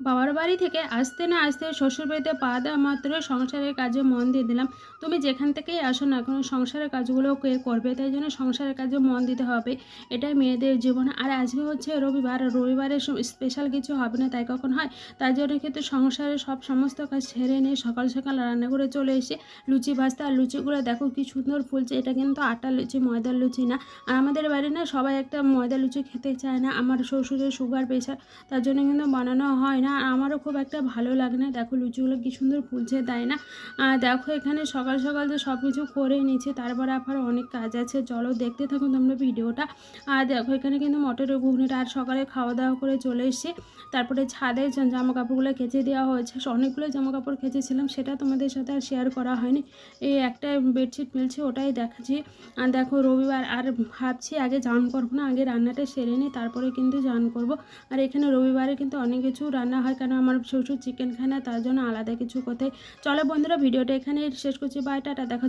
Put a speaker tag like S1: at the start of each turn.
S1: বাবার বাড়ি থেকে আসতে না আসতে শ্বশুরবাড়িতে পা দেওয়া মাত্র সংসারের কাজে মন দিয়ে দিলাম। তুমি যেখান থেকেই আসো না কোনো, সংসারের কাজগুলো কে করবে? তাই জন্য সংসারের কাজে মন দিতে হবে। এটাই মেয়েদের জীবন। আর আজকে হচ্ছে রবিবার। রবিবারে স্পেশাল কিছু হবে না, তাই কখন হয়? তাই জন্য কিন্তু সংসারের সব সমস্ত কাজ ছেড়ে নিয়ে সকাল সকাল রান্না করে চলে এসে লুচি ভাজতে। আর লুচিগুলো দেখো কি সুন্দর ফুলছে। এটা কিন্তু আটার লুচি, ময়দার লুচি না। আর আমাদের বাড়ি না সবাই একটা ময়দা লুচি খেতে চায় না। আমার শ্বশুরের সুগার প্রেশার তার জন্য কিন্তু বানানো হয় না। আর আমারও খুব একটা ভালো লাগে না। দেখো, লুচিগুলো কি সুন্দর ফুলছে, তাই না? দেখো, এখানে সকাল সকাল তো সব কিছু করে নিচ্ছে তারপরে আবার অনেক কাজ আছে। চলো, দেখতে থাকো তোমরা ভিডিওটা। আর দেখো, এখানে কিন্তু মটরের ঘুগনিটা, আর সকালে খাওয়া দাওয়া করে চলে এসেছি। তারপরে ছাদে যে জামা কাপড়গুলো কেচে দেওয়া হয়েছে। অনেকগুলো জামা কাপড় কেচেছিলাম, সেটা তোমাদের সাথে আর শেয়ার করা হয়নি। এই একটা বেডশিট মিলছে, ওটাই দেখাচ্ছি। আর দেখো, রবিবার, আর ভাবছি আগে জান করব না, আগে রান্নাটা সেরে নিই, তারপরে কিন্তু জান করব। আর এখানে রবিবারে কিন্তু অনেক কিছু রান্না হয় কেন আমার শ্বশুর চিকেন খায় না, তার জন্য আলাদা কিছু কোথায় চলো বন্ধুরা, ভিডিওটা এখানে শেষ করছি। বাই টাটা, দেখা